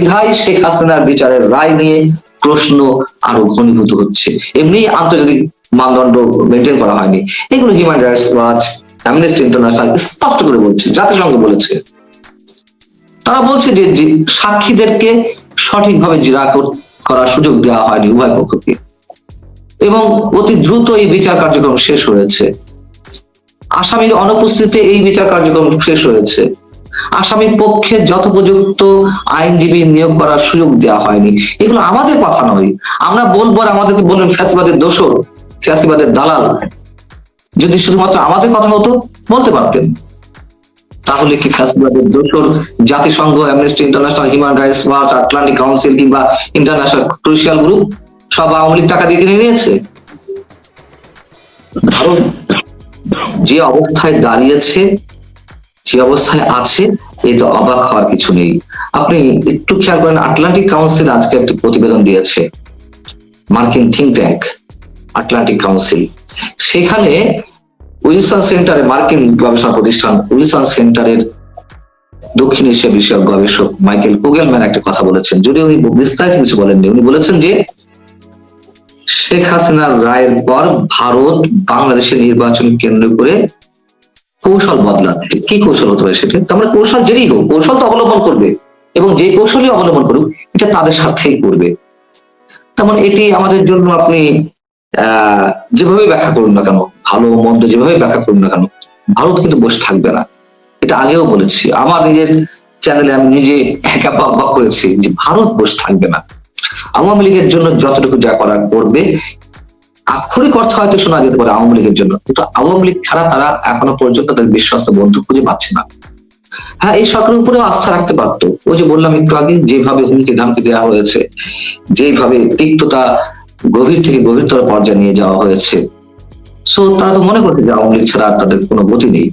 বিধায় শেখ হাসিনার বিচারের রায় নিয়ে প্রশ্ন আরও ঘনীভূত হচ্ছে। এমনি আন্তর্জাতিক মানদণ্ড মেনটেন করা হয়নি। এগুলো Human Rights Watch Amnesty International স্পষ্ট করে বলছে, জাতিসংঘ বলেছে। তারা বলছে যে সাক্ষীদেরকে সঠিকভাবে জিরা কর- করার সুযোগ দেওয়া হয়নি উভয় পক্ষকে। এবং অতি দ্রুত এই বিচার কার্যক্রম শেষ হয়েছে। আসামির অনুপস্থিতিতে এই বিচার কার্যক্রম শেষ হয়েছে। আসামির পক্ষে যথোপযুক্ত আইনজীবী নিয়োগ করার সুযোগ দেওয়া হয়নি। এগুলো আমাদের কথা নয়। আমরা বলব আমাদেরকে বললেন ফ্যাসিবাদের দোষর, ফ্যাসিবাদের দালাল। যদি শুধুমাত্র আমাদের কথা হতো, বলতে পারতেন। তাহলে কি ফ্যাসিবাদের দোষর জাতিসংঘ Amnesty International Human Rights Watch Atlantic Council কিংবা ইন্টারন্যাশনাল ক্রুশিয়াল গ্রুপ সব আওয়ামী লীগ টাকা দিয়ে কিনে নিয়েছে? যে অবস্থায় দাঁড়িয়েছে যে অবস্থায় আছে, এই তো অবাক হওয়ার কিছু নেই। আপনি একটু খেয়াল করেন আটলান্টিক কাউন্সিল আজকে একটি প্রতিবেদন দিয়েছে। মার্কিন থিঙ্ক ট্যাঙ্ক আটলান্টিক কাউন্সিল সেখানে উইলসন সেন্টারে মার্কিন গবেষণা প্রতিষ্ঠান, উইলসন সেন্টারের দক্ষিণ এশিয়া বিষয়ক গবেষক মাইকেল কুগেলম্যান একটা কথা বলেছেন। যদি উনি বিস্তারিত কিছু বলেননি, উনি বলেছেন যে শেখ হাসিনার রায়ের পর ভারত বাংলাদেশের নির্বাচন কেন্দ্র করে কৌশল বদলাচ্ছে। কি কৌশল হতে পারে সেটা? মানে কৌশল যেই হোক, কৌশল তো অবলম্বন করবে। এবং যে কৌশলই অবলম্বন করুক, এটা তাদের স্বার্থেই করবে। তার মানে এটি আমাদের জন্য আপনি যেভাবে ব্যাখ্যা করুন না কেন, ভালো মন্দ যেভাবে ব্যাখ্যা করুন না কেন, ভারত কিন্তু বসে থাকবে না। এটা আগেও বলেছি। আমার নিজের চ্যানেলে আমি নিজে একা বক করেছি যে ভারত বসে থাকবে না। আওয়ামী লীগের জন্য যতটুকু যা করার করবে আক্ষরিক অর্থ হয়তো শোনা যেতে পারে আওয়ামী লীগের জন্য, কিন্তু আওয়ামী লীগ ছাড়া তারা এখনও পর্যন্ত তাদের বিশ্বস্ত বন্ধু খুঁজে পাচ্ছে না। হ্যাঁ এই সরকারের উপরেও আস্থা রাখতে পারতো। ওই যে বললাম একটু আগে, যেভাবে হুমকি ধামকি দেওয়া হয়েছে, যেভাবে তিক্ততা গভীর থেকে গভীরতর পর্যায়ে নিয়ে যাওয়া হয়েছে সো তারা তো মনে করছে যে আওয়ামী লীগ ছাড়া আর তাদের কোনো গতি নেই।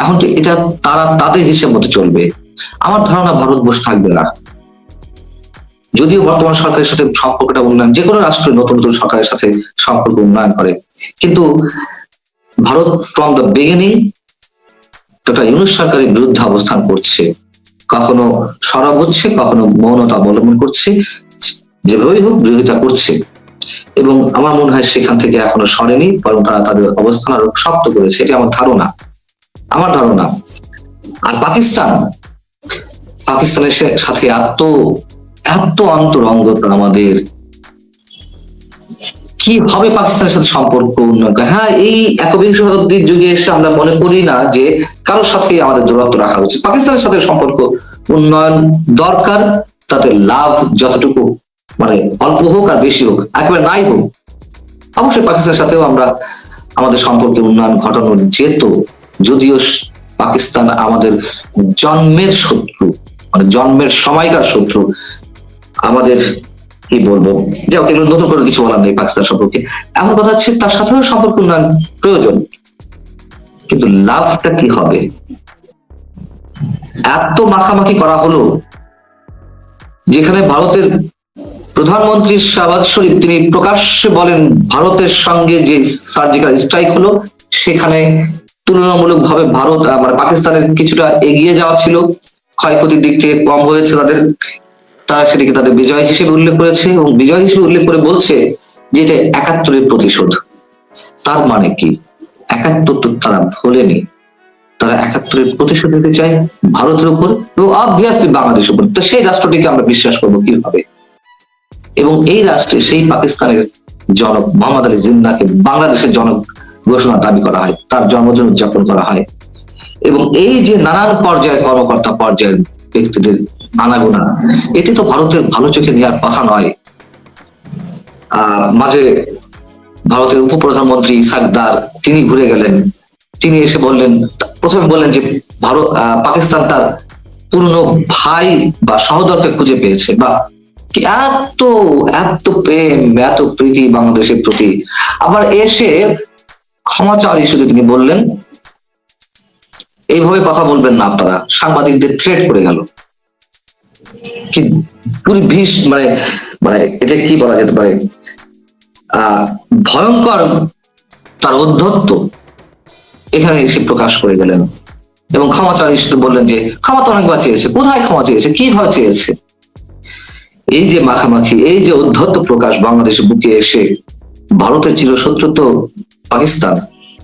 এখন তো এটা তারা তাদের হিসেব মতো চলবে। আমার ধারণা ভারত বসে থাকবে না। যদিও বর্তমান সরকারের সাথে সম্পর্কটা উন্নয়ন যে কোনো রাষ্ট্র নতুন নতুন সরকারের সাথে সম্পর্ক উন্নয়ন করে। কিন্তু Bharat from the beginning doctor Yunus সরকারের বিরুদ্ধে অবস্থান করছে। কখনো সরব হচ্ছে, কখনো মৌনতা অবলম্বন করছে, যেভাবেই হোক বিরোধিতা করছে। এবং আমার মনে হয় সেখান থেকে এখনও সরেনি, বরং তারা তাদের অবস্থান আরও শক্ত করেছে, এটি আমার ধারণা। আমার ধারণা। আর পাকিস্তান, পাকিস্তানের সাথে এত এত অন্তরঙ্গতা আমাদের। কীভাবে পাকিস্তানের সাথে সম্পর্ক উন্নয়ন হ্যাঁ এই একবিংশ শতাব্দীর যুগে এসে আমরা মনে করি না যে কারোর সাথে আমাদের দূরত্ব রাখা উচিত। পাকিস্তানের সাথে সম্পর্ক উন্নয়ন দরকার, তাতে লাভ যতটুকু মানে অল্প হোক আর বেশি হোক, একেবারে নাই হোক, অবশ্যই পাকিস্তানের সাথেও আমরা আমাদের সম্পর্কে উন্নয়ন ঘটানো যেত। যদিও পাকিস্তান আমাদের জন্মের শত্রু মানে জন্মের সময়কার শত্রু আমাদের, কি বলব? হোক, এগুলো নতুন করে কিছু বলার নেই পাকিস্তান সম্পর্কে। এমন কথা হচ্ছে, তার সাথেও সম্পর্ক উন্নয়ন প্রয়োজন। কিন্তু লাভটা কি হবে? এত মাখামাখি করা হলো, যেখানে ভারতের প্রধানমন্ত্রী শাহবাজ শরীফ, তিনি প্রকাশ্যে বলেন, ভারতের সঙ্গে যে সার্জিক্যাল স্ট্রাইক হলো, সেখানে তুলনামূলক ভাবে ভারত মানে পাকিস্তানের কিছুটা এগিয়ে যাওয়া ছিল। ক্ষয়ক্ষতির দিক থেকে কম হয়েছে তাদের। তারা সেটিকে তাদের বিজয় হিসেবে উল্লেখ করেছে এবং বিজয় হিসেবে উল্লেখ করে বলছে যে এটা একাত্তরের প্রতিশোধ। তার মানে কি? একাত্তর তো তারা ভোলেনি। তারা একাত্তরের প্রতিশোধ নিতে চায় ভারতের উপর এবং অবভিয়াসলি বাংলাদেশের উপর। তো সেই রাষ্ট্রটিকে আমরা বিশ্বাস করব কীভাবে? এবং এই রাষ্ট্রে সেই পাকিস্তানের জনক মোহাম্মদ আলী জিন্নাকে বাংলাদেশের জনক ঘোষণা দাবি করা হয়, তার জন্মদিন উদযাপন করা হয়। এবং এই যে নানান পর্যায়ের কর্মকর্তা পর্যায়ের ব্যক্তিদের আনাগোনা। এটি তো ভারতের ভালো চোখে নেওয়ার কথা নয়। মাঝে ভারতের উপপ্রধানমন্ত্রী ইসাকদার তিনি ঘুরে গেলেন। তিনি এসে বললেন, প্রথমে বললেন যে ভারত পাকিস্তান তার পুরনো ভাই বা সহদরকে খুঁজে পেয়েছে বা এত এত প্রেম, এত প্রীতি বাংলাদেশের প্রতি। আবার এসে ক্ষমা চাওয়ার ইস্যুতে তিনি বললেন, এইভাবে কথা বলবেন না আপনারা। সাংবাদিকদের থ্রেট করে গেল। কি মানে মানে এটা কি বলা যেতে পারে? ভয়ঙ্কর তার অধ্যত্ত। এখানে এসে প্রকাশ করে গেলেন। এবং ক্ষমা চাওয়ার বললেন যে, ক্ষমা তো অনেকবার চেয়েছে, কোথায় ক্ষমা চেয়েছে কীভাবে চেয়েছে? এই যে মাখামাখি, এই যে উদ্ধত্ত প্রকাশ বাংলাদেশে বুকে এসে, ভারতের চিরশত্রু তো পাকিস্তান।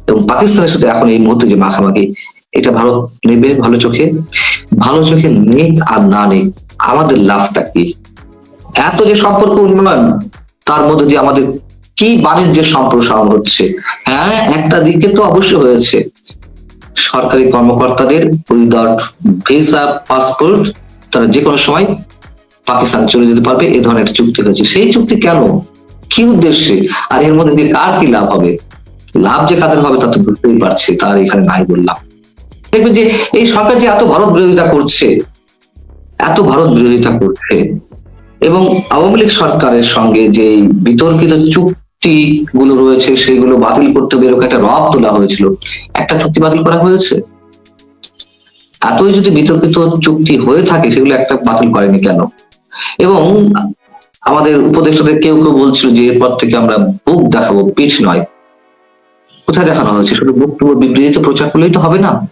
এবং পাকিস্তানের সাথে এখন এই মুহূর্তে যে মাখামাখি, এটা ভারত নেবে ভালো চোখে ভালো চোখে নেক আর না নেক। আমাদের লাভটা কি? এত যে সম্পর্ক উন্নয়ন, তার মধ্যে দিয়ে আমাদের কি বাণিজ্যের সম্প্রসারণ হচ্ছে? হ্যাঁ একটা দিকে তো অবশ্যই হয়েছে। সরকারি কর্মকর্তাদের উইদাউট ভিসা, পাসপোর্ট, তারা যে কোনো সময় পাকিস্তান চলে যেতে পারবে, এ ধরনের একটা চুক্তি হয়েছে। সেই চুক্তি কেন? কি উদ্দেশ্যে? আর এর মধ্যে দিয়ে কার কি লাভ হবে? লাভ যে কাদের হবে তা তো বুঝতেই পারছি, তার এখানে নাই বললাম। দেখবেন যে এই সরকার যে এত ভারত বিরোধিতা করছে এত ভারত বিরোধিতা করছে এবং আওয়ামী লীগ সরকারের সঙ্গে যে বিতর্কিত চুক্তি গুলো রয়েছে, সেগুলো বাতিল করতে হবে এরকম একটা রব তোলা হয়েছিল। একটা চুক্তি বাতিল করা হয়েছে? এতই যদি বিতর্কিত চুক্তি হয়ে থাকে, সেগুলো একটা বাতিল করেনি কেন? এবং আমাদের উপদেষ্টাদের কেউ কেউ বলছিল যে এরপর থেকে আমরা বুক দেখাবো, পিঠ নয়। কোথায় দেখানো হয়েছে? শুধু বক্তব্য বিবৃতিতে প্রচার করলেই তো হবে না?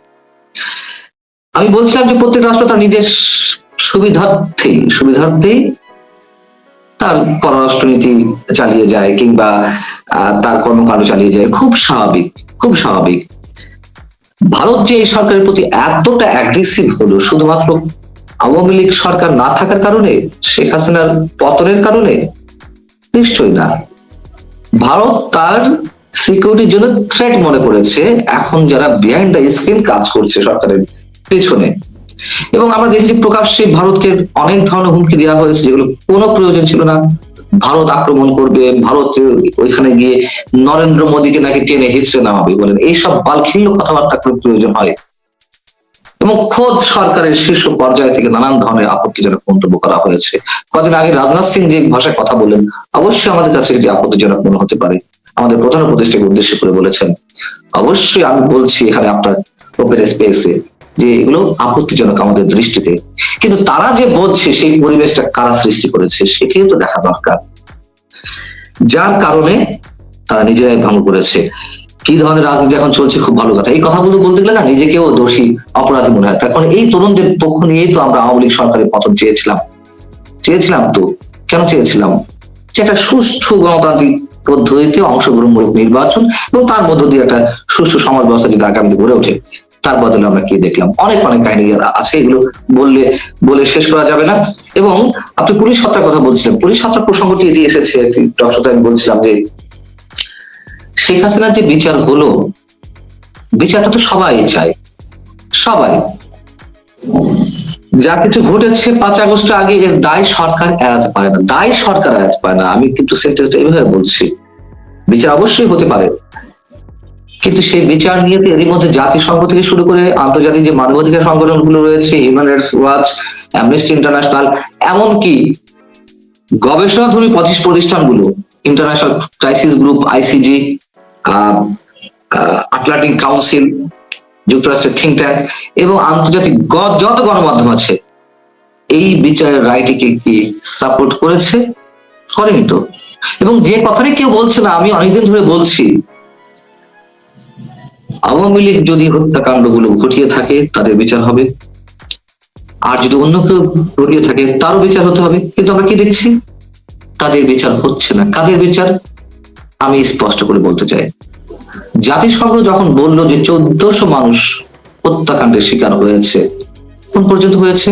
আমি বলছিলাম যে প্রত্যেক রাষ্ট্র তার নিজের সুবিধার্থে সুবিধার্থেই তার পররাষ্ট্রনীতি চালিয়ে যায় কিংবা তার কর্মকাণ্ড চালিয়ে যায়। খুব স্বাভাবিক খুব স্বাভাবিক। ভারত যে এই সরকারের প্রতি এতটা অ্যাগ্রেসিভ হলো, শুধুমাত্র আওয়ামী লীগ সরকার না থাকার কারণে, শেখ হাসিনার পতনের কারণে, নিশ্চয়ই না। ভারত তার সিকিউরিটির জন্য থ্রেট মনে করেছে। এখন যারা বিহাইন্ড দ্য স্ক্রিন কাজ করছে সরকারের পেছনে এবং আমরা দেখেছি প্রকাশ্যে ভারতকে অনেক ধরনের হুমকি দেওয়া হয়েছে, যেগুলো কোনো প্রয়োজন ছিল না। ভারত আক্রমণ করবে, ভারত ওইখানে গিয়ে নরেন্দ্র মোদীকে নাকি টেনে হিচড়ে নামাবে বলেন। এইসব বালখিল্য কথাবার্তা কোনো প্রয়োজন হয়। এবং খোদ সরকারের শীর্ষ পর্যায় থেকে নানান ধরনের আপত্তিজনক মন্তব্য করা হয়েছে। কদিন আগে রাজনাথ সিং যে ভাষায় কথা বলেন অবশ্যই আমাদের কাছে এটি আপত্তিজনক মনে হতে পারে। আমাদের প্রধান উপদেষ্টাকে উদ্দেশ্য করে বলেছেন, অবশ্যই আমি বলছি এখানে আপনার ওপেন স্পেসে যে এগুলো আপত্তিজনক আমাদের দৃষ্টিতে। কিন্তু তারা যে বলছে সেই পরিবেশটা কারা সৃষ্টি করেছে, সেটিও তো দেখা দরকার। যার কারণে তারা নিজেরাই ভঙ্গ করেছে। কি ধরনের রাজনীতি এখন চলছে খুব ভালো কথা। এই কথাগুলো বলতে গেলে না, নিজেকেও দোষী, অপরাধী মনে হয়। কারণ এই তরুণদের পক্ষ নিয়েই তো আমরা আওয়ামী লীগ সরকারের পতন চেয়েছিলাম। চেয়েছিলাম তো। কেন চেয়েছিলাম? যে একটা সুষ্ঠু গণতান্ত্রিক পদ্ধতিতে অংশগ্রহণমূলক নির্বাচন এবং তার মধ্য দিয়ে একটা সুষ্ঠু সমাজ ব্যবস্থা যদি আগামীতে গড়ে ওঠে। তার বদলে আমরা কি দেখলাম? অনেক অনেক কাহিনী আছে, এগুলো বললে, বলে শেষ করা যাবে না। এবং আপনি পুলিশ হত্যার কথা বলছিলেন। পুলিশ হত্যার প্রসঙ্গটি এটি এসেছে ডক্টর আমি বলছিলাম যে, শেখ হাসিনার যে বিচার হলো, বিচারটা তো সবাই চায়। সবাই। যা কিছু ঘটেছে পাঁচ আগস্ট আগে, এর দায় সরকার এড়াতে পারে না। দায় সরকার এড়াতে পারে না। আমি কিন্তু সেন্টেন্সটা এইভাবে বলছি। বিচার অবশ্যই হতে পারে। কিন্তু সেই বিচার নিয়ে এরই মধ্যে জাতিসংঘ থেকে শুরু করে আন্তর্জাতিক যে মানবাধিকার সংগঠনগুলো রয়েছে Human Rights Watch Amnesty International এমনকি গবেষণাধর্মী প্রতিষ্ঠানগুলো International Crisis Group ICG Atlantic Council যুক্তরাষ্ট্রের থিঙ্ক ট্যাঙ্ক এবং আন্তর্জাতিক যত গণমাধ্যম আছে, এই বিচারের রায়টিকে কি সাপোর্ট করেছে? করেনি তো। এবং যে কথাটি কেউ বলছে না, আমি অনেকদিন ধরে বলছি আওয়ামী লীগ যদি হত্যাকাণ্ডগুলো ঘটিয়ে থাকে, তাদের বিচার হবে। আর যদি অন্য কেউ ঘটিয়ে থাকে, তারও বিচার হতে হবে। কিন্তু আমরা কি দেখছি? তাদের বিচার হচ্ছে না। কাদের বিচার? আমি স্পষ্ট করে বলতে চাই। জাতিসংঘ যখন বলল যে চোদ্দশো মানুষ হত্যাকাণ্ডের শিকার হয়েছে, কোন পর্যন্ত হয়েছে?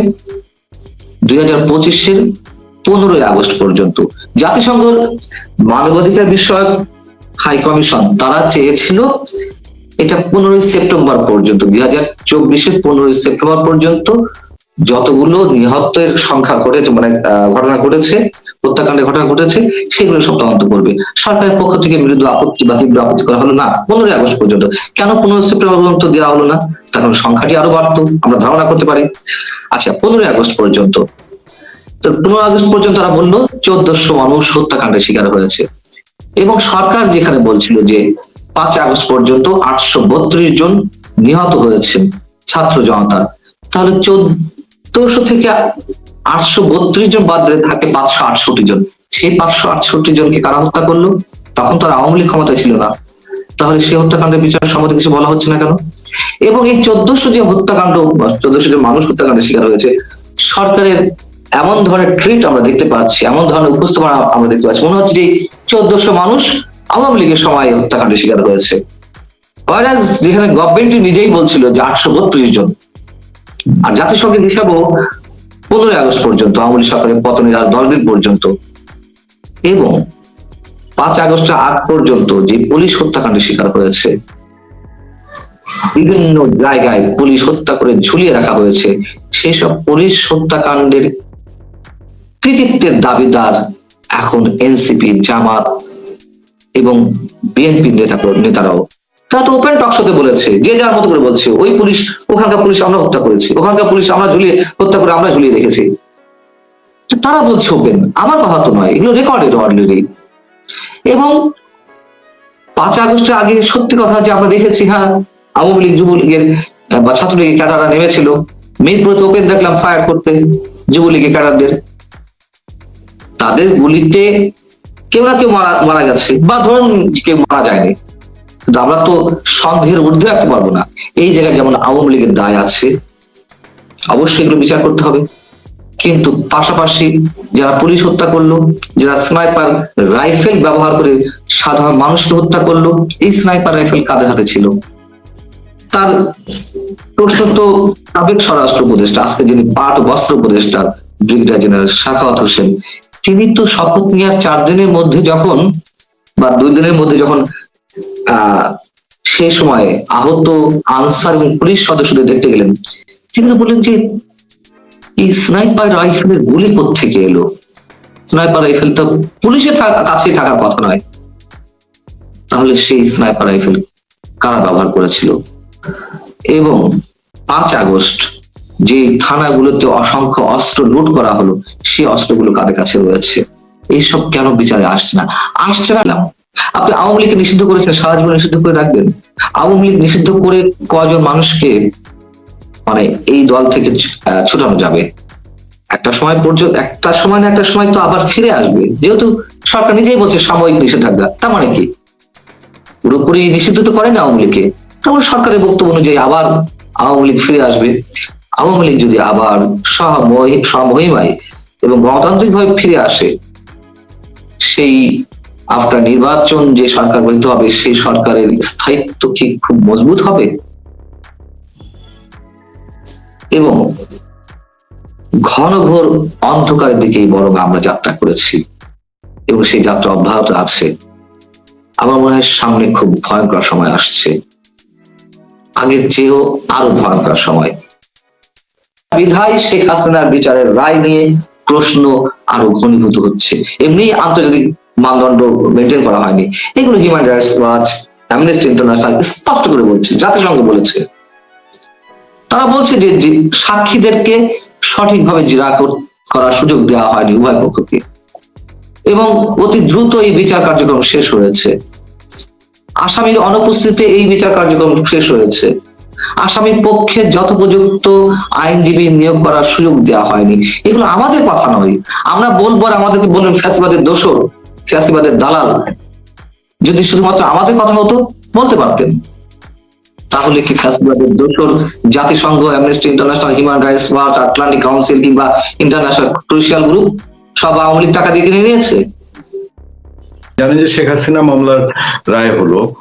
দুই হাজার পঁচিশের পনেরোই আগস্ট পর্যন্ত। জাতিসংঘ মানবাধিকার বিষয়ক হাই কমিশন তারা চেয়েছিল এটা পনেরোই সেপ্টেম্বর পর্যন্ত দুই হাজার চব্বিশের পনেরোই সেপ্টেম্বর পর্যন্ত যতগুলো নিহতের সংখ্যা ঘটেছে মানে ঘটনা ঘটেছে, হত্যাকাণ্ডের ঘটনা ঘটেছে, সেগুলো সব তদন্ত করবে। সরকারের পক্ষ থেকে মৃদু আপত্তি বা তীব্র আপত্তি করা হলো না, পনেরোই আগস্ট পর্যন্ত। কেন পনেরোই সেপ্টেম্বর পর্যন্ত দেওয়া হলো না? তখন সংখ্যাটি আরও বাড়তো, আমরা ধারণা করতে পারি। আচ্ছা পনেরোই আগস্ট পর্যন্ত। তো পনেরো আগস্ট পর্যন্ত তারা বলল, চোদ্দশো মানুষ হত্যাকাণ্ডের শিকার হয়েছে। এবং সরকার যেখানে বলছিল যে পাঁচ আগস্ট পর্যন্ত আটশো বত্রিশ জন নিহত হয়েছেন ছাত্র জনতা। তাহলে চোদ্দশো থেকে আটশো বত্রিশ জন বাদ থাকে পাঁচশো আটষট্টি জন। সেই পাঁচশো আটষট্টি জনকে কারা হত্যা করল? তখন তো আর আওয়ামী লীগ ক্ষমতায় ছিল না। তাহলে সেই হত্যাকাণ্ডের বিচার সম্বন্ধে কিছু বলা হচ্ছে না কেন? এবং এই চোদ্দশো যে হত্যাকাণ্ড চোদ্দশো যে মানুষ হত্যাকাণ্ডের শিকার হয়েছে, সরকারের এমন ধরনের ট্রিট আমরা দেখতে পাচ্ছি, এমন ধরনের উপস্থাপনা আমরা দেখতে পাচ্ছি। মনে হচ্ছে যে চোদ্দশো মানুষ আওয়ামী লীগের সময় হত্যাকাণ্ডের শিকার হয়েছে। যেখানে গভর্নমেন্ট নিজেই বলছিল যে আটশো বত্রিশ জন। আর জাতিসংঘের হিসাবও পনেরোই আগস্ট পর্যন্ত, আওয়ামী লীগ সরকারের পতনের আর দশ দিন পর্যন্ত। এবং পাঁচ আগস্টের আগ পর্যন্ত যে পুলিশ হত্যাকাণ্ডের শিকার হয়েছে, বিভিন্ন জায়গায় পুলিশ হত্যা করে ঝুলিয়ে রাখা হয়েছে, সেসব পুলিশ হত্যাকাণ্ডের কৃতিত্বের দাবিদার এখন এনসিপি, জামাত এবং বিএনপি নেতা নেতারাও। তারা তো ওপেন টকশোতে বলেছে, যে যার মতো করে বলছে, ওই পুলিশ, ওখানকার পুলিশ আমরা হত্যা করেছি, ওখানকার পুলিশ আমরা ঝুলিয়ে হত্যা করে আমরা ঝুলিয়ে রেখেছি। তারা বলছে ওপেন আমার কথা তো নয়, এগুলো রেকর্ডেড অলরেডি এবং পাঁচ আগস্টের আগে সত্যি কথা যে আমরা দেখেছি হ্যাঁ আওয়ামী লীগ, যুবলীগের বা ছাত্রলীগের ক্যাডাররা নেমেছিল। মিরপুরে ওপেন দেখলাম ফায়ার করতে, যুবলীগের ক্যাডারদের। তাদের গুলিতে কেউ না কেউ মারা মারা গেছে, বা ধরুন কেউ মারা যায়নি। কিন্তু আমরা তো সন্দেহের ঊর্ধ্বে রাখতে পারব না। এই জায়গায় যেমন আওয়ামী লীগের দায় আছে, অবশ্যই এগুলো বিচার করতে হবে। কিন্তু পাশাপাশি যারা পুলিশ হত্যা করল, যারা স্নাইপার রাইফেল ব্যবহার করে সাধারণ মানুষকে হত্যা করল, এই স্নাইপার রাইফেল কাদের হাতে ছিল? তার প্রশ্ন তো সাবেক স্বরাষ্ট্র উপদেষ্টা, আজকে যিনি পাট বস্ত্র উপদেষ্টা, ব্রিগেডিয়ার জেনারেল শাখাওয়াত হোসেন তিনি তো শপথ নেওয়ার চার দিনের মধ্যে যখন, বা দুই দিনের মধ্যে যখন সেই সময় আহত আনসার এবং পুলিশ সদস্যদের দেখতে গেলেন, তিনি তো বললেন যে, এই স্নাইপার রাইফেলের গুলি থেকে এলো? স্নাইপার রাইফেল তো পুলিশের কাছে থাকার কথা নয়। তাহলে সেই স্নাইপার রাইফেল কারা ব্যবহার করেছিল? এবং পাঁচ আগস্ট যে থানাগুলোতে অসংখ্য অস্ত্র লুট করা হলো সেই অস্ত্রগুলো কাদের কাছে রয়েছে? এইসব কেন বিচারে আসছে না? আসছে না আপনি আওয়ামী লীগকে নিষিদ্ধ করেছেন, সারা জীবন নিষিদ্ধ করে রাখবেন। আওয়ামী লীগ নিষিদ্ধ করে কজন মানুষকে মানে এই দল থেকে ছুটানো যাবে? একটা সময় পর্যন্ত, একটা সময় না একটা সময় তো আবার ফিরে আসবে। যেহেতু সরকার নিজেই বলছে সাময়িক নিষেধাজ্ঞা, তার মানে কি? পুরোপুরি নিষিদ্ধ তো করে না আওয়ামী লীগকে। তারপর সরকারের বক্তব্য অনুযায়ী আবার আওয়ামী লীগ ফিরে আসবে। আওয়ামী লীগ যদি আবার সমহিমায় এবং গণতান্ত্রিক ভাবে ফিরে আসে, সেই আফটার নির্বাচন যে সরকার গঠিত হবে, সেই সরকারের স্থায়িত্ব কি খুব মজবুত হবে? এবং ঘন ঘোর অন্ধকারের দিকেই বরং আমরা যাত্রা করেছি এবং সেই যাত্রা অব্যাহত আছে। আমার মনে হয় সামনে খুব ভয়ঙ্কর সময় আসছে। আগের চেয়েও আরও ভয়ঙ্কর সময়। বিধায় শেখ হাসিনার বিচারের রায় নিয়ে প্রশ্ন আরও ঘনীভূত হচ্ছে। এমনি আন্তর্জাতিক মানদণ্ড মেনটেন করা হয়নি। এগুলো Human Rights Watch Amnesty International স্পষ্ট করে বলছে, জাতিসংঘ বলেছে। তারা বলছে যে সাক্ষীদেরকে সঠিকভাবে জেরা কর- করার সুযোগ দেওয়া হয়নি উভয় পক্ষকে। এবং অতি দ্রুত এই বিচার কার্যক্রম শেষ হয়েছে। আসামির অনুপস্থিতিতে এই বিচার কার্যক্রম শেষ হয়েছে। আসামির পক্ষে যথোপযুক্ত আইনজীবী নিয়োগ করার সুযোগ দেওয়া হয়নি। এগুলো আমাদের কথা নয়। আমরা বলব আমাদেরকে বলবেন ফ্যাসিবাদের দোষর, ফ্যাসিবাদের দালাল। যদি শুধুমাত্র আমাদের কথা হতো, বলতে পারতেন। তাহলে কি ফ্যাসিবাদের দোষর জাতিসংঘ Amnesty International Human Rights Watch Atlantic Council কিংবা ইন্টারন্যাশনাল ক্রুশিয়াল গ্রুপ সব আওয়ামী লীগ টাকা দিয়ে কিনে নিয়েছে? জানেন যে শেখ হাসিনা মামলার রায় হলো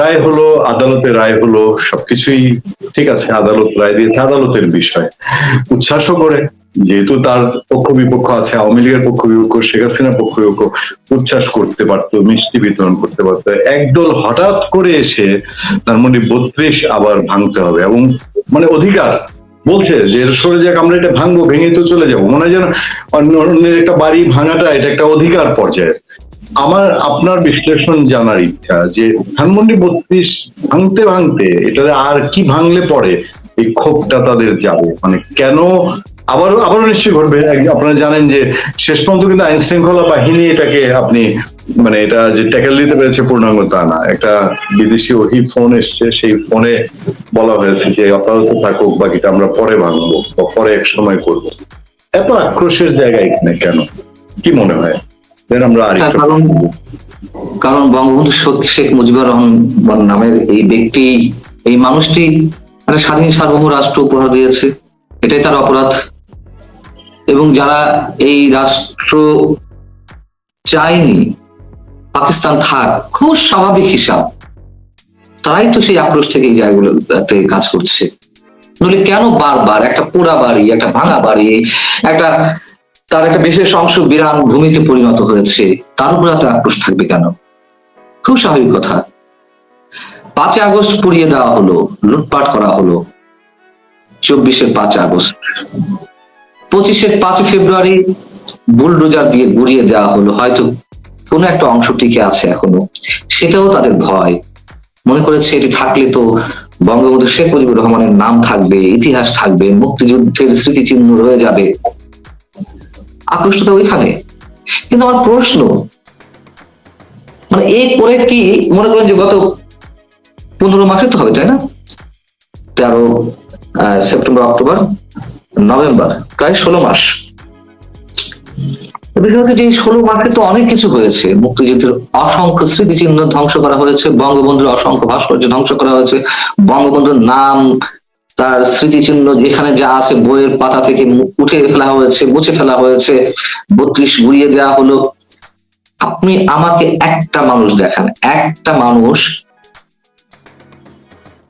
রায় হলো আদালতের রায় হলো, সবকিছুই ঠিক আছে, আদালত রায় দিয়েছে, আদালতের বিষয়। উচ্ছ্বাসও করে, যেহেতু তার পক্ষ বিপক্ষ আছে, আওয়ামী লীগের পক্ষ বিপক্ষ, শেখ হাসিনার পক্ষ বিপক্ষ, উচ্ছ্বাস করতে পারতো, মিষ্টি বিতরণ করতে পারতো। একদল হঠাৎ করে এসে তার মানে বত্রিশ আবার ভাঙতে হবে এবং মানে অধিকার বলছে যে সরে যাক, আমরা এটা ভাঙবো, ভেঙে তো চলে যাব। মনে হয় যেন অন্য অন্যের একটা বাড়ি ভাঙাটা, এটা একটা অধিকার পর্যায়ে আমার, আপনার বিশ্লেষণ জানার ইচ্ছা যে ধানমন্ডি বত্রিশ ভাঙতে ভাঙতে এটা আর কি ভাঙলে পরে এই ক্ষোভটা তাদের যাবে? মানে কেন? আবারও আবারও নিশ্চয়ই ঘটবে। আপনারা জানেন যে শেষ পর্যন্ত কিন্তু আইন শৃঙ্খলা বাহিনী এটাকে আপনি মানে এটা যে ট্যাকেল দিতে পেরেছে পূর্ণাঙ্গ তা না। একটা বিদেশি ওহি ফোন এসছে, সেই ফোনে বলা হয়েছে যে আপাতত থাকুক, বাকিটা আমরা পরে ভাঙবো বা পরে এক সময় করব। এত আক্রোশের জায়গা এখানে কেন? কি মনে হয়? আমরা আর কারণ কারণ বঙ্গবন্ধু শেখ- শেখ মুজিবুর রহমান নামের এই ব্যক্তি এই মানুষটি একটা স্বাধীন সার্বভৌম রাষ্ট্র উপহার দিয়েছে। এটাই তার অপরাধ। এবং যারা এই রাষ্ট্র চায়নি পাকিস্তান থাক খুব স্বাভাবিক হিসাব তারাই তো সেই আক্রোশ থেকে এই জায়গাগুলোতে কাজ করছে। নইলে কেন বারবার একটা পোড়া বাড়ি একটা ভাঙা বাড়ি একটা তার একটা বিশেষ অংশ বিরান ভূমিতে পরিণত হয়েছে। তার উপর এত আক্রোশ থাকবে কেন? খুব স্বাভাবিক কথা। পাঁচই আগস্ট পুড়িয়ে দেওয়া হলো, লুটপাট করা হলো। চব্বিশের পাঁচ আগস্ট। পঁচিশের পাঁচই ফেব্রুয়ারি বুলডোজার দিয়ে গুড়িয়ে দেওয়া হলো। হয়তো কোনো একটা অংশ টিকে আছে এখনও। সেটাও তাদের ভয়। মনে করেছে এটি থাকলে তো বঙ্গবন্ধু শেখ মুজিবুর রহমানের নাম থাকবে, ইতিহাস থাকবে, মুক্তিযুদ্ধের স্মৃতিচিহ্ন রয়ে যাবে। আকৃষ্টতা ওইখানে। কিন্তু আমার প্রশ্ন মানে এই করে কি মনে করেন যে গত পনেরো মাসে তো হবে, তাই না? তেরো সেপ্টেম্বর, অক্টোবর, নভেম্বর, প্রায় ষোলো মাস। যে ষোলো মাসে তো অনেক কিছু হয়েছে। মুক্তিযুদ্ধের অসংখ্য স্মৃতিচিহ্ন ধ্বংস করা হয়েছে, বঙ্গবন্ধুর অসংখ্য ভাস্কর্য ধ্বংস করা হয়েছে, বঙ্গবন্ধুর নাম তার স্মৃতিচিহ্ন যেখানে যা আছে, বইয়ের পাতা থেকে উঠে ফেলা হয়েছে, মুছে ফেলা হয়েছে, বত্রিশ গুড়িয়ে দেওয়া হলো। আপনি আমাকে একটা মানুষ দেখান, একটা মানুষ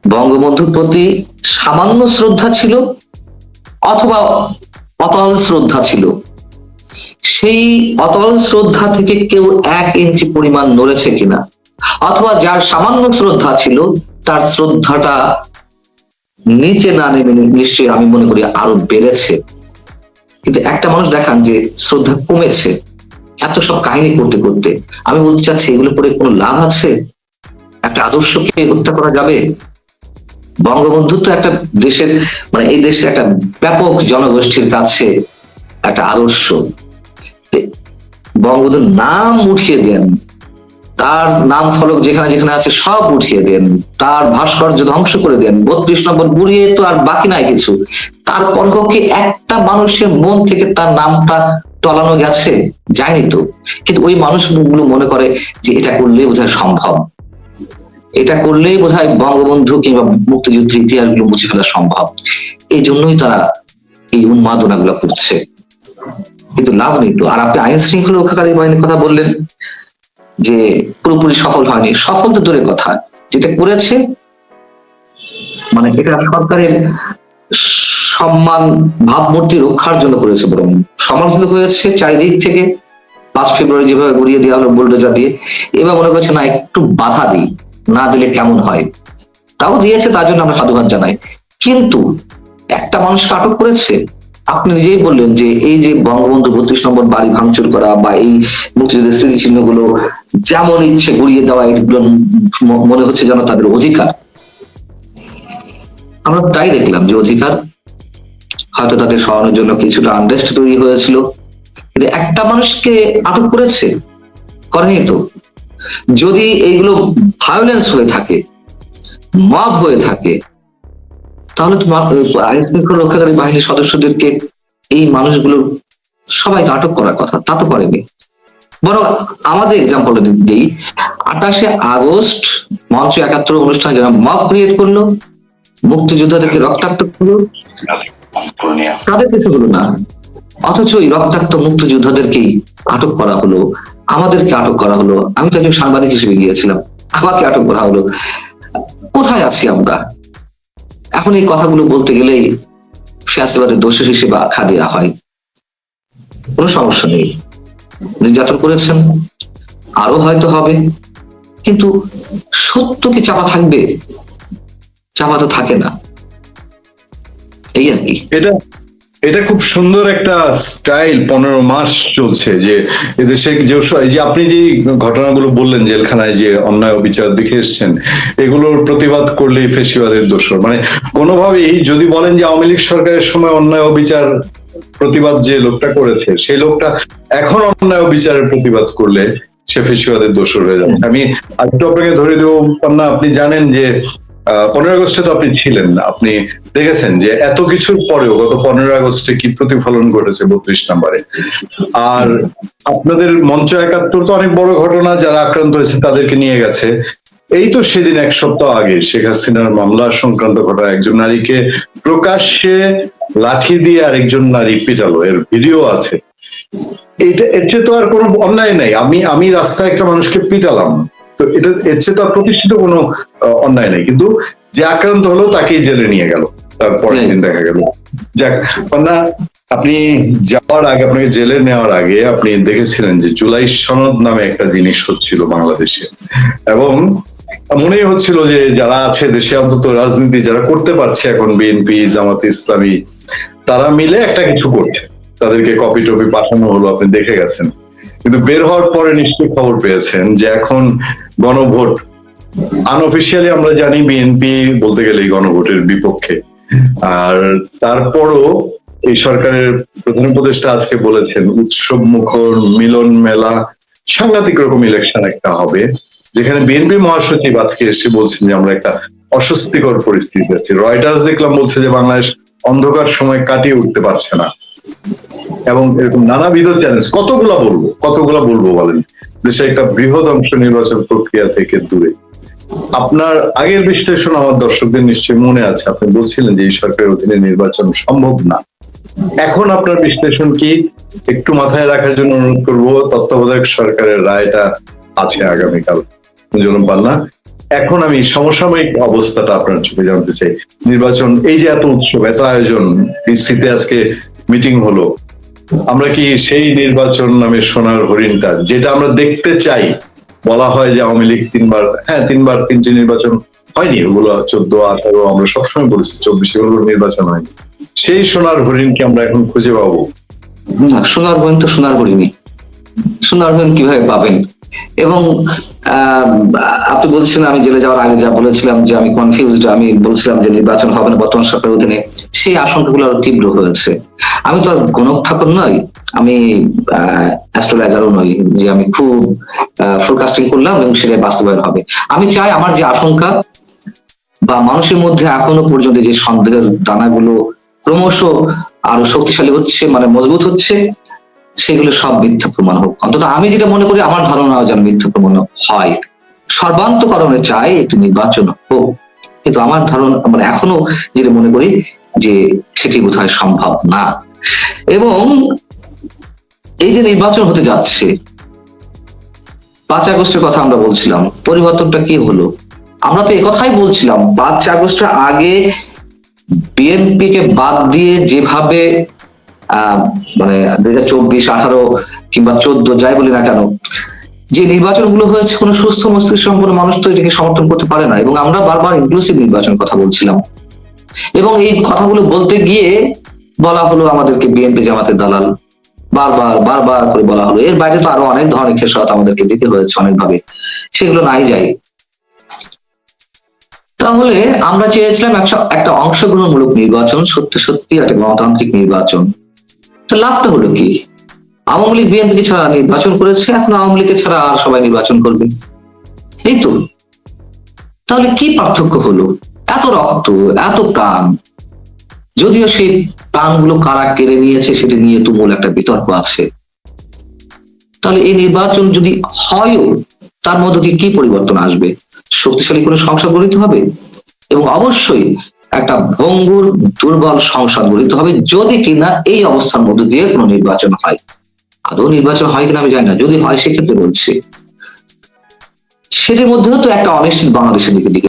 বঙ্গবন্ধুর প্রতি সামান্য শ্রদ্ধা ছিল অথবা অতল শ্রদ্ধা ছিল? সেই অতল শ্রদ্ধা থেকে কেউ এক ইঞ্চি পরিমাণ নড়েছে কিনা? অথবা যার সামান্য শ্রদ্ধা ছিল, তার শ্রদ্ধাটা নিচে না নেমে নিশ্চয়ই আমি মনে করি আরও বেড়েছে। কিন্তু একটা মানুষ দেখান যে শ্রদ্ধা কমেছে। এত সব কাহিনী করতে করতে আমি বলতে চাচ্ছি, এগুলো করে কোনো লাভ আছে? একটা আদর্শকে হত্যা করা যাবে? বঙ্গবন্ধু তো একটা দেশের মানে এই দেশের একটা ব্যাপক জনগোষ্ঠীর কাছে একটা আদর্শ। বঙ্গবন্ধুর নাম উঠিয়ে দেন তার নাম ফলক যেখানে যেখানে আছে সব উঠিয়ে দেন। তার ভাস্কর্য ধ্বংস করে দেন। বত্রিশ নম্বর বুড়িয়ে তো আর বাকি নাই কিছু। তার কি একটা মানুষের মন থেকে তার নামটা টলানো গেছে, যায়নি তো। কিন্তু ওই মানুষগুলো মনে করে যে এটা করলেই বোধহয় সম্ভব। এটা করলেই বোধহয় বঙ্গবন্ধু কিংবা মুক্তিযুদ্ধের ইতিহাসগুলো মুছে ফেলা সম্ভব। এই জন্যই তারা এই উন্মাদনা গুলো করছে। কিন্তু লাভ নেই তো। আর আপনি আইন শৃঙ্খলা রক্ষাকারী বাহিনীর কথা বললেন। যে পুরোপুরি সফল হয়নি। সফল তো দূরের কথা। যেটা করেছে মানে এটা সরকারের সম্মান, ভাবমূর্তি রক্ষার জন্য করেছে বরং। সমর্থিত হয়েছে চারিদিক থেকে। পাঁচ ফেব্রুয়ারি যেভাবে গড়িয়ে দেওয়া হলো বুলডোজার দিয়ে, এবার মনে করছে, না, একটু বাধা দিই। না দিলে কেমন হয়? তাও দিয়েছে, তার জন্য আমরা সাধুবাদ জানাই। কিন্তু একটা মানুষকে আটক করেছে আপনি নিজেই বললেন যে এই যে বঙ্গবন্ধু বত্রিশ নম্বর বাড়ি ভাঙচুর করা বা এই মুক্তিযুদ্ধের স্মৃতিচিহ্নগুলো যেমন ইচ্ছে গুড়িয়ে দেওয়া, এগুলো মনে হচ্ছে যেন তাদের অধিকার। আমরা তাই দেখলাম যে অধিকার হয়তো তাদের সরানোর জন্য কিছুটা আন্ডারস্ট তৈরি হয়েছিল। কিন্তু একটা মানুষকে আটক করেছে, করেনি তো। যদি এইগুলো ভায়োলেন্স হয়ে থাকে মব হয়ে থাকে তাহলে তো আইন শৃঙ্খলা রক্ষাকারী বাহিনীর সদস্যদেরকে এই মানুষগুলোর সবাইকে আটক করার কথা, তা তো করেনি। বরং আমাদের এক্সাম্পল দিই, আঠাশে আগস্ট মঞ্চ একাত্তর অনুষ্ঠানে যারা মব ক্রিয়েট করল, মুক্তিযোদ্ধাদেরকে রক্তাক্ত করল, তাদের কিছু হলো না। অথচ এই রক্তাক্ত মুক্তিযোদ্ধাদেরকেই আটক করা হলো, আমাদেরকে আটক করা হলো। আমি তো একজন সাংবাদিক হিসেবে গিয়েছিলাম, আমাকে আটক করা হলো। কোথায় আছি আমরা? এখন এই কথাগুলো বলতে গেলেই ফ্যাসিবাদের দোষের হিসেবে আখ্যা দেওয়া হয়। কোনো সমস্যা নেই। নির্যাতন করেছেন আরও হয়তো হবে। কিন্তু সত্য কি চাপা থাকবে? চাপা তো থাকে না। এই আর কি। এটা এটা খুব সুন্দর একটা স্টাইল পনেরো মাস চলছে যে এদেশে যে যে আপনি যে ঘটনাগুলো বললেন জেলখানায় যে অন্যায় অবিচার দেখে এসছেন, এগুলোর প্রতিবাদ করলেই ফেসিবাদের দোষর। মানে কোনোভাবেই যদি বলেন যে আওয়ামী লীগ সরকারের সময় অন্যায় অবিচার প্রতিবাদ যে লোকটা করেছে, সেই লোকটা এখন অন্যায় অবিচারের প্রতিবাদ করলে সে ফেসিবাদের দোষর হয়ে যাবে। আমি আরেকটু আপনাকে ধরে দেবো। না, আপনি জানেন যে পনেরো আগস্টে তো আপনি ছিলেন না। আপনি দেখেছেন যে এত কিছুর পরেও গত পনেরো আগস্টে কি প্রতিফলন ঘটেছে বত্রিশ নম্বরে? আর আপনাদের মঞ্চ একাত্তর তো অনেক বড় ঘটনা, যারা আক্রান্ত হয়েছে তাদেরকে নিয়ে গেছে। এই তো সেদিন এক সপ্তাহ আগে শেখ হাসিনার মামলা সংক্রান্ত ঘটনা। একজন নারীকে প্রকাশ্যে লাঠি দিয়ে আরেকজন নারী পিটালো। এর ভিডিও আছে। এটা এর চেয়ে তো আর কোনো অন্যায় নাই। আমি আমি রাস্তায় একটা মানুষকে পিটালাম। তো এটা এর চেয়ে তো প্রতিষ্ঠিত কোনো অন্যায় নাই। কিন্তু যে আক্রান্ত হলো তাকেই জেলে নিয়ে গেল। তারপরের দিন দেখা গেল। যাক না আপনি যাওয়ার আগে আপনাকে জেলে নেওয়ার আগে আপনি দেখেছিলেন যে জুলাই সনদ নামে একটা জিনিস হচ্ছিল বাংলাদেশে। এবং মনেই হচ্ছিল যে যারা আছে দেশে অন্তত রাজনীতি যারা করতে পারছে এখন বিএনপি জামাত ইসলামী তারা মিলে একটা কিছু করছে। তাদেরকে কপি টপি পাঠানো হলো আপনি দেখে গেছেন। কিন্তু বের হওয়ার পরে নিশ্চয়ই খবর পেয়েছেন যে এখন গণভোট। আনঅফিসিয়ালি আমরা জানি বিএনপি বলতে গেলে গণভোটের বিপক্ষে। আর তারপরও এই সরকারের প্রধান উপদেষ্টা আজকে বলেছেন, উৎসব মুখর মিলন মেলা সাংঘাতিক রকম ইলেকশন একটা হবে, যেখানে বিএনপি মহাসচিব আজকে এসে বলছেন যে আমরা একটা অস্বস্তিকর পরিস্থিতি আছি। রয়টার্স দেখলাম বলছে যে বাংলাদেশ অন্ধকার সময় কাটিয়ে উঠতে পারছে না। এবং এরকম নানাবিধ চ্যালেঞ্জ কতগুলা বলব? কতগুলা বলব বলেন? দেশে একটা বৃহৎ অংশ নির্বাচন প্রক্রিয়া থেকে দূরে। আপনার আগের বিশ্লেষণ আমার দর্শকদের নিশ্চয়ই মনে আছে। আপনি বলছিলেন যে এই সরকারের অধীনে নির্বাচন সম্ভব না। এখন আপনার বিশ্লেষণ কি? একটু মাথায় রাখার জন্য অনুরোধ করব, তত্ত্বাবধায়ক সরকারের রায়টা আছে আগামীকাল। মুজলম পান্না এখন আমি সমসাময়িক অবস্থাটা আপনার চোখে জানতে চাই। নির্বাচন, এই যে এত উৎসব, এত আয়োজন ডিসিতে আজকে মিটিং হলো। আমরা কি সেই নির্বাচন নামে সোনার হরিণটা যেটা আমরা দেখতে চাই। বলা হয় যে আওয়ামী লীগ তিনবার হ্যাঁ তিনবার তিনটি নির্বাচন হয়নি। ওগুলো চোদ্দ, আঠারো আমরা সবসময় বলেছি, চব্বিশে নির্বাচন হয়নি। সেই সোনার হরিণকে আমরা এখন খুঁজে পাবো। সোনার হরিণ তো সোনার হরিণই। সোনার হরিণ কীভাবে পাবেন? এবং আপনি বলছিলেন আমি জেলে যাওয়ার আগে যা বলেছিলাম যে আমি কনফিউজড আমি বলছিলাম যে নির্বাচন হবে না বর্তমান সরকারের অধীনে, সেই আশঙ্কাগুলো আরও তীব্র হয়েছে। আমি তো আর গণক ঠাকুর নই, আমি অ্যাস্ট্রোলাইজারও নই, যে আমি খুব ফোরকাস্টিং করলাম এবং সেটাই বাস্তবায়ন হবে। আমি চাই আমার যে আশঙ্কা বা মানুষের মধ্যে এখনও পর্যন্ত যে সন্দেহের দানাগুলো ক্রমশ আরও শক্তিশালী হচ্ছে মানে মজবুত হচ্ছে সেগুলো সব মিথ্যা প্রমাণ হোক। অন্তত আমি যেটা মনে করি, আমার ধারণা যেন মিথ্যা প্রমাণ হয়। সর্বান্তকরণে চাই একটি নির্বাচন হোক। কিন্তু আমার ধারণা মানে এখনও যেটা মনে করি যে সেটি বোধহয় সম্ভব না। এবং এই যে নির্বাচন হতে যাচ্ছে, পাঁচ আগস্টের কথা আমরা বলছিলাম, পরিবর্তনটা কি হলো? আমরা তো একথাই বলছিলাম, পাঁচ আগস্টের আগে বিএনপি কে বাদ দিয়ে যেভাবে মানে দুই হাজার চব্বিশ, আঠারো কিংবা চোদ্দ, যাই বলি না কেন, যে নির্বাচনগুলো হয়েছে, কোনো সুস্থ মস্তিষ্ক সম্পন্ন মানুষ তো এটাকে সমর্থন করতে পারে না। এবং আমরা বারবার ইনক্লুসিভ নির্বাচন কথা বলছিলাম। এবং এই কথাগুলো বলতে গিয়ে বলা হলো আমাদেরকে বিএনপি জামাতের দালাল। বারবার বারবার করে বলা হলো। এর বাইরে তো আরও অনেক ধরনের খেসারত আমাদেরকে দিতে হয়েছে অনেকভাবে। সেগুলো নাই যাই। তাহলে আমরা চেয়েছিলাম একটা- অংশগ্রহণমূলক নির্বাচন, সত্যি সত্যি একটা গণতান্ত্রিক নির্বাচন। তো লাভটা হলো কি? আওয়ামী লীগ বিএনপি ছাড়া নির্বাচন করেছে, এখন আওয়ামী লীগের ছাড়া আর সবাই নির্বাচন করবে। এই তো। তাহলে কি পার্থক্য হলো? এত রক্ত, এত প্রাণ। যদিও সেই প্রাণগুলো কারা কেড়ে নিয়েছে সেটা নিয়ে তুমুল একটা বিতর্ক আছে। তাহলে এই নির্বাচন যদি হয়ও, তার মধ্য দিয়ে কি পরিবর্তন আসবে? শক্তিশালী কোনো সংসদ গঠিত হবে? এবং অবশ্যই একটা ভঙ্গুর, দুর্বল সংসদ গঠিত হবে যদি কিনা এই অবস্থার মধ্যে দিয়ে কোনো নির্বাচন হয়। আদৌ নির্বাচন হয় কিনা আমি জানি না, যদি হয় সেক্ষেত্রে বলছি। সেটির মধ্যেও তো একটা অনিশ্চিত বাংলাদেশের দিকে দিকে